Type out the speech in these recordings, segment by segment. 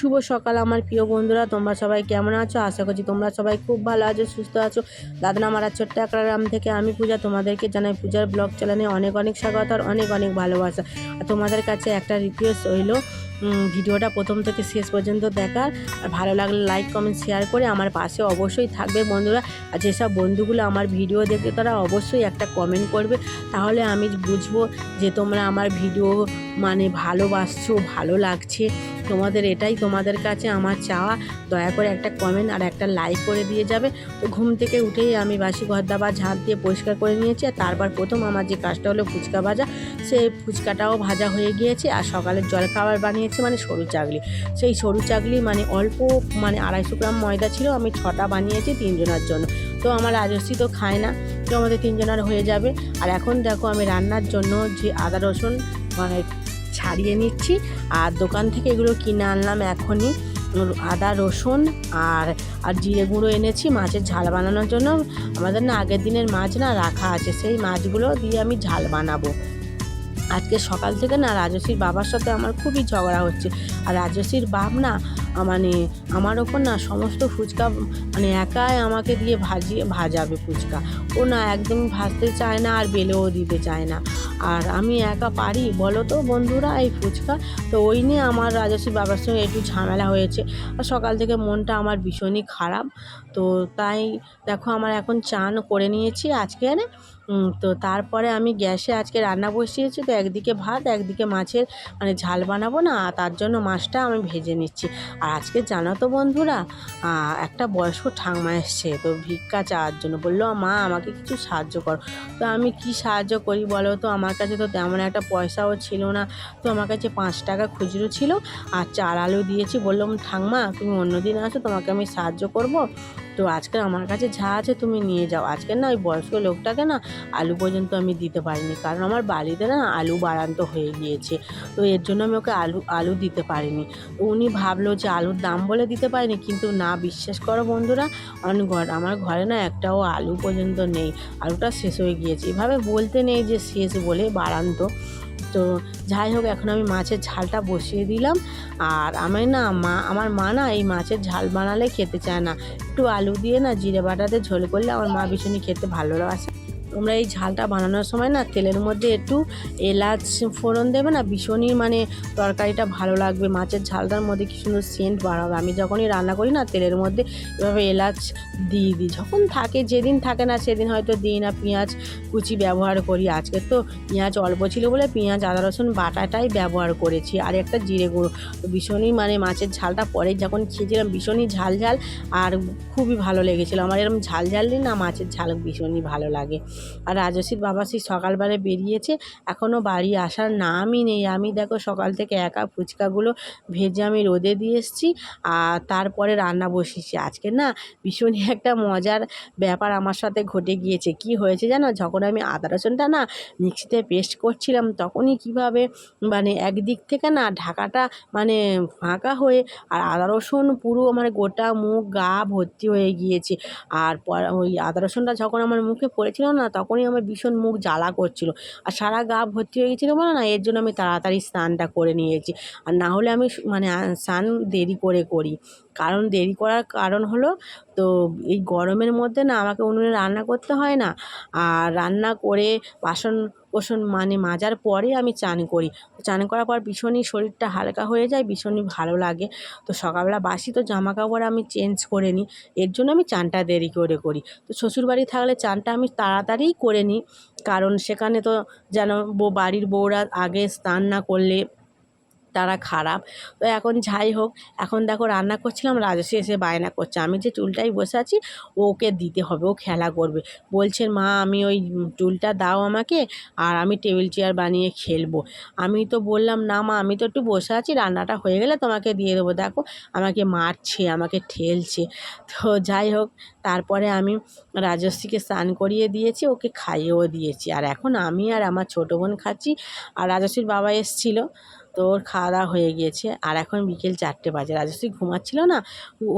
শুভ সকাল আমার প্রিয় বন্ধুরা, তোমরা সবাই কেমন আছো? আশা করছি তোমরা সবাই খুব ভালো আছো, সুস্থ আছো। দাদনা মারা ছোট্ট একটা গ্রাম থেকে আমি পূজা, তোমাদেরকে জানাই পূজার ব্লগ চ্যানেলে অনেক অনেক স্বাগত আর অনেক অনেক ভালোবাসা। আর তোমাদের কাছে একটা রিকোয়েস্ট হইল ভিডিওটা প্রথম থেকে শেষ পর্যন্ত দেখার। আর ভালো লাগলে লাইক কমেন্ট শেয়ার করে আমার পাশে অবশ্যই থাকবে বন্ধুরা। আর যেসব বন্ধুগুলো আমার ভিডিও দেখে তারা অবশ্যই একটা কমেন্ট করবে। তাহলে আমি বুঝব যে তোমরা আমার ভিডিও মানে ভালোবাসছো, ভালো লাগছে। তোমাদের এটাই তোমাদের কাছে আমার চাওয়া। দয়া করে একটা কমেন্ট আর একটা লাইক করে দিয়ে যাবে। তো ঘুম থেকে উঠেই আমি বাসি ঘর দাবার ঝাঁট দিয়ে পরিষ্কার করে নিয়েছি আর তারপর প্রথম আমার যে কাজটা হলো ফুচকা ভাজা সেই ফুচকাটাও ভাজা হয়ে গিয়েছে আর সকালের জলখাবার বানিয়েছি মানে সরু চাগলি সেই সরু চাগলি মানে অল্প মানে আড়াইশো গ্রাম ময়দা ছিল, আমি ছটা বানিয়েছি তিনজনের জন্য। তো আমার রাজস্বী তো খায় না, তো আমাদের তিনজনের হয়ে যাবে। আর এখন দেখো আমি রান্নার জন্য যে আদা রসুন মানে ছাড়িয়ে নিচ্ছি। আর দোকান থেকে এগুলো কিনে আনলাম এখনই। আদা, রসুন আর আর জিরে গুঁড়ো এনেছি মাছের ঝাল বানানোর জন্য। আমাদের না আগের দিনের মাছ না রাখা আছে, সেই মাছগুলো দিয়ে আমি ঝাল বানাবো। আজকে সকাল থেকে না রাজস্বীর বাবার সাথে আমার খুবই ঝগড়া হচ্ছে। আর রাজস্বীর বাপ না মানে আমার ওপর না সমস্ত ফুচকা মানে একাই আমাকে দিয়ে ভাজিয়ে ভাজাবে ফুচকা। ও না একদম ভাজতে চায় না আর বেলেও দিতে চায় না। আর আমি একা পারি? বলো তো বন্ধুরা, এই ফুচকা। তো ওই নিয়ে আমার রাজস্বী বাবার সঙ্গে একটু ঝামেলা হয়েছে। আর সকাল থেকে মনটা আমার ভীষণই খারাপ। তো তাই দেখো, আমার এখন চান করে নিয়েছি। আজকে তো তারপরে আমি গ্যাসে আজকে রান্না বসিয়েছি, তো একদিকে ভাত, একদিকে মাছের মানে ঝাল বানাবো না তার জন্য মাছটা আমি ভেজে নিচ্ছি। আর আজকে জানো তো বন্ধুরা একটা বয়স্ক ঠাংমা এসছে, তো ভিক্ষা চাওয়ার জন্য বলল, মা, আমাকে কিছু সাহায্য করো। তো আমি কি সাহায্য করি বলো তো? আমার কাছে তো তেমন একটা পয়সাও ছিল না, তো আমার কাছে পাঁচ টাকা খুচরো ছিল, আর চার আলু দিয়েছি। বললাম ঠাংমা তুমি অন্যদিন আসো, তোমাকে আমি সাহায্য করব। তো আজকে আমার কাছে যা আছে তুমি নিয়ে যাও। আজকে না ওই বয়স্ক লোকটাকে না আলু পর্যন্ত আমি দিতে পারিনি। কারণ আমার বাড়িতে না আলু বাড়ান্ত হয়ে গিয়েছে। তো এর জন্য আমি ওকে আলু আলু দিতে পারিনি। উনি ভাবলো যে আলুর দাম বলে দিতে পারিনি। কিন্তু না, বিশ্বাস করো বন্ধুরা, আমার ঘর, আমার ঘরে না একটাও আলু পর্যন্ত নেই। আলুটা শেষ হয়ে গিয়েছে। এভাবে বলতে নেই যে শেষ বলে বাড়ান্ত। তো যাই হোক, এখন আমি মাছের ঝালটা বসিয়ে দিলাম। আর আমি না মা, আমার মা না এই মাছের ঝাল বানালে খেতে চায় না। একটু আলু দিয়ে না জিরে বাটাতে ঝোল করলে আমার মা ভীষণই খেতে ভালো লাগে তোমরা এই ঝালটা বানানোর সময় না তেলের মধ্যে একটু এলাচ ফোড়ন দেবে না? ভীষণই মানে তরকারিটা ভালো লাগবে। মাছের ঝালটার মধ্যে কি সুন্দর সেন্ট বাড়াবে। আমি যখনই রান্না করি না, তেলের মধ্যে এভাবে এলাচ দিয়ে দিই। যখন থাকে, যেদিন থাকে না, সেদিন হয়তো দিই না। পেঁয়াজ কুচি ব্যবহার করি। আজকে তো পেঁয়াজ অল্প ছিল বলে পেঁয়াজ, আদা, রসুন বাটাটাই ব্যবহার করেছি। আর একটা জিরে গুঁড়ো। ভীষণই মানে মাছের ঝালটা পরে যখন খেয়েছিলাম, ভীষণই ঝাল ঝাল আর খুবই ভালো লেগেছিলো। আমার এরকম ঝাল ঝাল না, মাছের ঝাল ভীষণই ভালো লাগে। আর রাজস্বীর বাবা সেই সকালবেলা বেরিয়েছে। এখনও বাড়ি আসার নামই নেই। আমি দেখো সকাল থেকে একা ফুচকাগুলো ভেজে আমি রোদে দিয়ে এসেছি আর তারপরে রান্না বসিয়েছি। আজকে না ভীষণই একটা মজার ব্যাপার আমার সাথে ঘটে গিয়েছে। কি হয়েছে জানো? যখন আমি আদা রসুনটা না মিক্সিতে পেস্ট করছিলাম তখনই কীভাবে মানে একদিক থেকে না ঢাকাটা মানে ফাঁকা হয়ে আর আদা রসুন পুরো আমার গোটা মুখ গা ভর্তি হয়ে গিয়েছে। আর ওই আদা রসুনটা যখন আমার মুখে পড়েছিল না তখনই আমার ভীষণ মুখ জ্বালা করছিল। আর সারা গা ভর্তি হয়ে গেছিল বলো না, এর জন্য আমি তাড়াতাড়ি স্নানটা করে নিয়েছি। আর না হলে আমি মানে স্নান দেরি করে করি। কারণ দেরি করার কারণ হলো, তো এই গরমের মধ্যে না আমাকে উনুনে রান্না করতে হয় না। আর রান্না করে বাসন কোসন মানে মাজার পরে আমি চান করি। চান করার পর ভীষণই শরীরটা হালকা হয়ে যায়, ভীষণই ভালো লাগে। তো সকালবেলা বাসি তো জামা কাপড় আমি চেঞ্জ করে নিই। এর জন্য আমি চানটা দেরি করে করি। তো শ্বশুরবাড়ি থাকলে চানটা আমি তাড়াতাড়িই করে নিই। কারণ সেখানে তো যেন বাড়ির বউরা আগে স্নান না করলে তারা খারাপ। তো এখন যাই হোক, এখন দেখো রান্না করছিলাম রাজস্বী এসে বায়না করছে। আমি যে চুলটাই বসে আছি, ওকে দিতে হবে, ও খেলা করবে। বলছে, মা, আমি ওই চুলটা দাও আমাকে, আর আমি টেবিল চেয়ার বানিয়ে খেলব। আমি তো বললাম, না মা, আমি তো একটু বসে আছি, রান্নাটা হয়ে গেলে তোমাকে দিয়ে দেবো। দেখো, আমাকে মারছে, আমাকে ঠেলছে। তো যাই হোক, তারপরে আমি রাজস্বীকে স্নান করিয়ে দিয়েছি, ওকে খাইয়েও দিয়েছি। আর এখন আমি আর আমার ছোটো বোন খাচ্ছি, আর রাজস্বীর বাবা এসেছিল। তো ওর খাওয়া দাওয়া হয়ে গিয়েছে। আর এখন বিকেল চারটে বাজে। রাজশ্রী ঘুমাচ্ছিল না।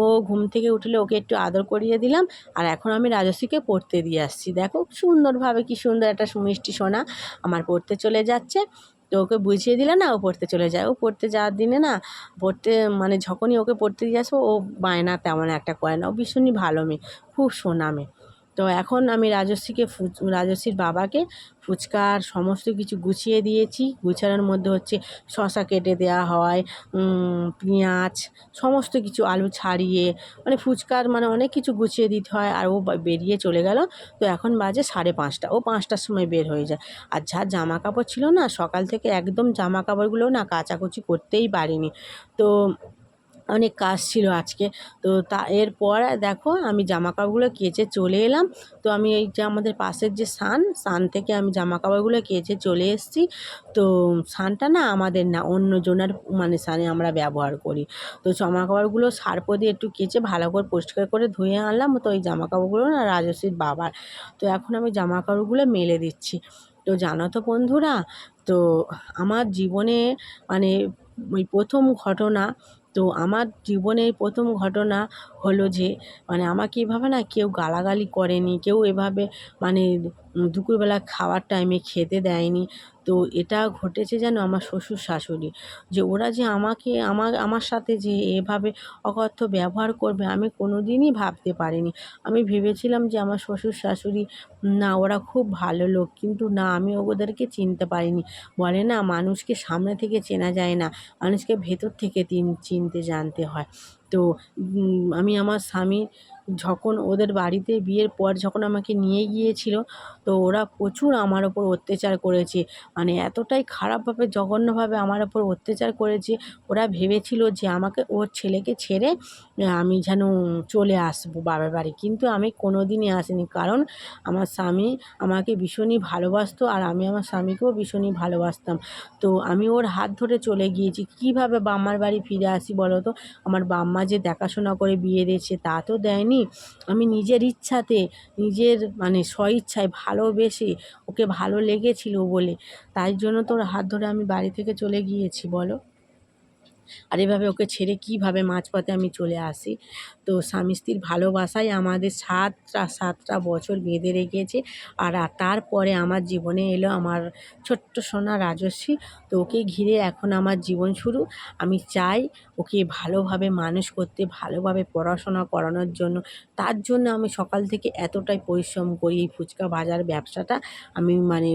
ও ঘুম থেকে উঠলে ওকে একটু আদর করিয়ে দিলাম। আর এখন আমি রাজশ্রীকে পড়তে দিয়ে আসছি। দেখো সুন্দরভাবে কি সুন্দর একটা মিষ্টি সোনা আমার পড়তে চলে যাচ্ছে। তো ওকে বুঝিয়ে দিলে না ও পড়তে চলে যায়। ও পড়তে যাওয়ার দিনে না পড়তে মানে যখনই ওকে পড়তে দিয়ে আসব, ও বায়না তেমন একটা করে না। ও ভীষণই ভালো মেয়ে। খুব সোনা মেয়ে। তো এখন আমি রাজস্বীকে ফুচ বাবাকে ফুচকার সমস্ত কিছু গুছিয়ে দিয়েছি। গুছানোর মধ্যে হচ্ছে শশা কেটে দেওয়া হয় পেঁয়াজ, সমস্ত কিছু আলু ছাড়িয়ে মানে ফুচকার মানে অনেক কিছু গুছিয়ে দিতে হয় আর ও বেরিয়ে চলে গেল। তো এখন বাজে সাড়ে পাঁচটা। ও পাঁচটার সময় বের হয়ে যায়। আর যা জামা কাপড় ছিল না, সকাল থেকে একদম জামা কাপড়গুলো না কাচাকুচি করতেই পারিনি। তো অনেক কাজ ছিল আজকে। তো তা, এরপর দেখো আমি জামা কাপড়গুলো কেচে চলে এলাম। তো আমি এই যে আমাদের পাশের যে সান সান থেকে আমি জামা কাপড়গুলো কেচে চলে এসেছি। তো সানটা না আমাদের না অন্য জনের মানে সানে আমরা ব্যবহার করি। তো জামা কাপড়গুলো সার্প দিয়ে একটু কেচে ভালো করে পরিষ্কার করে ধুয়ে আনলাম। তো ওই জামা কাপড়গুলো না রাজস্বীর বাবার। তো এখন আমি জামা কাপড়গুলো মেলে দিচ্ছি। তো জানো তো বন্ধুরা, তো আমার জীবনে মানে ওই প্রথম ঘটনা তো আমার জীবনের প্রথম ঘটনা হলো যে মানে আমাকে এভাবে না কেউ গালাগালি করেনি, কেউ এভাবে মানে দুপুরবেলা খাওয়ার টাইমে খেতে দেয়নি। তো এটা ঘটেছে যেন আমার শ্বশুর শাশুড়ি। যে ওরা যে আমাকে আমার আমার সাথে যে এভাবে অকথ্য ব্যবহার করবে, আমি কোনো দিনই ভাবতে পারিনি। আমি ভেবেছিলাম যে আমার শ্বশুর শাশুড়ি, না, ওরা খুব ভালো লোক, কিন্তু না, আমি ওদেরকে চিনতে পারিনি। বলে, না, মানুষকে সামনে থেকে চেনা যায় না। মানুষকে ভেতর থেকে চিনতে, জানতে হয়। তো আমি আমার স্বামী যখন ওদের বাড়িতে বিয়ের পর যখন আমাকে নিয়ে গিয়েছিল, তো ওরা প্রচুর আমার ওপর অত্যাচার করেছে। মানে এতটাই খারাপভাবে, জঘন্যভাবে আমার ওপর অত্যাচার করেছে। ওরা ভেবেছিল যে আমাকে ওর ছেলেকে ছেড়ে আমি যেন চলে আসব বাবার বাড়ি। কিন্তু আমি কোনো দিনই আসিনি। কারণ আমার স্বামী আমাকে ভীষণই ভালোবাসতো আর আমি আমার স্বামীকেও ভীষণই ভালোবাসতাম। তো আমি ওর হাত ধরে চলে গিয়েছি। কীভাবে বাম্মার বাড়ি ফিরে আসি বলো তো? আমার বাম্মা যে দেখাশোনা করে বিয়ে দিয়েছে, তা তো দেয়নি। আমি নিজের ইচ্ছাতে, নিজের মানে স্বইচ্ছায় ভালোবেসে ওকে ভালো লেগেছিল বলে। তাই জন্য তোর হাত ধরে আমি বাড়ি থেকে চলে গিয়েছি, বলো। আর এভাবে ওকে ছেড়ে কীভাবে মাঝপথে আমি চলে আসি? তো স্বামী স্ত্রীর ভালোবাসাই আমাদের সাতটা সাতটা বছর বেঁধে রেখেছে। আর তারপরে আমার জীবনে এলো আমার ছোট্ট সোনা রাজস্বী তো ওকে ঘিরে এখন আমার জীবন শুরু। আমি চাই ওকে ভালোভাবে মানুষ করতে, ভালোভাবে পড়াশোনা করানোর জন্য। তার জন্য আমি সকাল থেকে এতটাই পরিশ্রম করি এই ফুচকা বাজার ব্যবসাটা। আমি মানে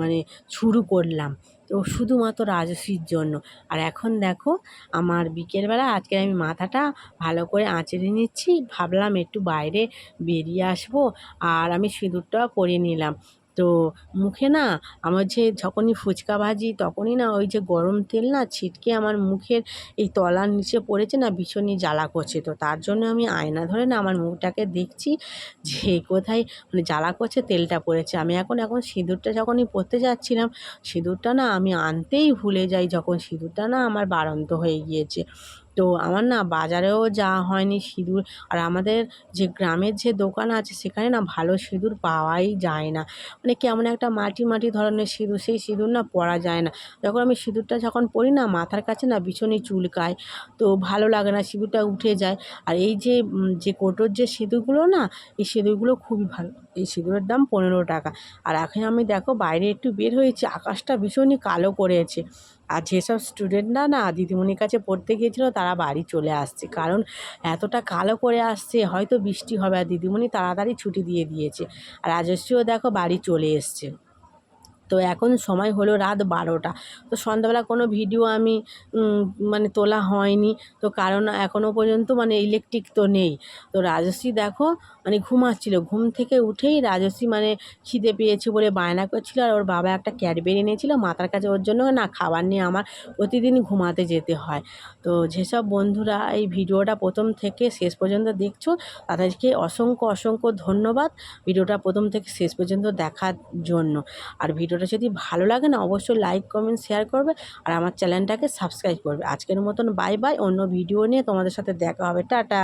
মানে শুরু করলাম। তো শুধুমাত্র রাজস্বীর জন্য। আর এখন দেখো, আমার বিকেলবেলা আজকে আমি মাথাটা ভালো করে আঁচড়ে নিচ্ছি। ভাবলাম একটু বাইরে বেরিয়ে আসব, আর আমি সিঁদুরটাও পরে নিলাম। তো মুখে না আমার যে যখনই ফুচকা ভাজি তখনই না ওই যে গরম তেল না ছিটকে আমার মুখের এই তলার নিচে পড়েছে না ভীষণই জ্বালা করছে। তো তার জন্য আমি আয়না ধরে না আমার মুখটাকে দেখছি যে কোথায় মানে জ্বালা করছে তেলটা পড়েছে। আমি এখন এখন সিঁদুরটা যখনই পরতে যাচ্ছিলাম সিঁদুরটা না আমি আনতেই ভুলে যাই যখন সিঁদুরটা না আমার বাড়ন্ত হয়ে গিয়েছে। তো আমার না বাজারেও যাওয়া হয়নি সিঁদুর। আর আমাদের যে গ্রামের যে দোকান আছে, সেখানে না ভালো সিঁদুর পাওয়াই যায় না। মানে কেমন একটা মাটি মাটি ধরনের সিঁদুর, সেই সিঁদুর না পরা যায় না। যখন আমি সিঁদুরটা যখন পরি না, মাথার কাছে না ভীষণই চুলকায়। তো ভালো লাগে না, সিঁদুরটা উঠে যায়। আর এই যে যে কোটোর যে সিঁদুরগুলো না, এই সিঁদুরগুলো খুবই ভালো। এই সিঁদুরের দাম পনেরো টাকা। আর এখন আমি দেখো বাইরে একটু বের হয়েছি, আকাশটা ভীষণই কালো করেছে। আর যেসব স্টুডেন্টরা না দিদিমণির কাছে পড়তে গিয়েছিল, তারা বাড়ি চলে আসছে। কারণ এতটা কালো করে আসছে, হয়তো বৃষ্টি হবে। আর দিদিমণি তাড়াতাড়ি ছুটি দিয়ে দিয়েছে। আর রাজস্বীও দেখো বাড়ি চলে এসছে। তো এখন সময় হলো রাত বারোটা। তো সন্ধ্যাবেলা কোনো ভিডিও আমি মানে তোলা হয়নি। তো কারণ এখনও পর্যন্ত মানে ইলেকট্রিক তো নেই। তো রাজশ্রী দেখো মানে ঘুমাচ্ছিল। ঘুম থেকে উঠেই রাজশ্রী মানে খিদে পেয়েছে বলে বায়না করছিল আর ওর বাবা একটা ক্যাডবেরি এনেছিল। মাথার কাছে ওর জন্য না খাবার নিয়ে আমার প্রতিদিন ঘুমাতে যেতে হয়। তো যেসব বন্ধুরা এই ভিডিওটা প্রথম থেকে শেষ পর্যন্ত দেখছ, তাদেরকে অসংখ্য অসংখ্য ধন্যবাদ ভিডিওটা প্রথম থেকে শেষ পর্যন্ত দেখার জন্য। আর ভিডিওটা যদি ভালো লাগে না, অবশ্যই লাইক কমেন্ট শেয়ার করবে আর আমার চ্যানেলটাকে সাবস্ক্রাইব করবে। আজকের মতন বাই বাই অন্য ভিডিও নিয়ে তোমাদের সাথে দেখা হবে। টাটা!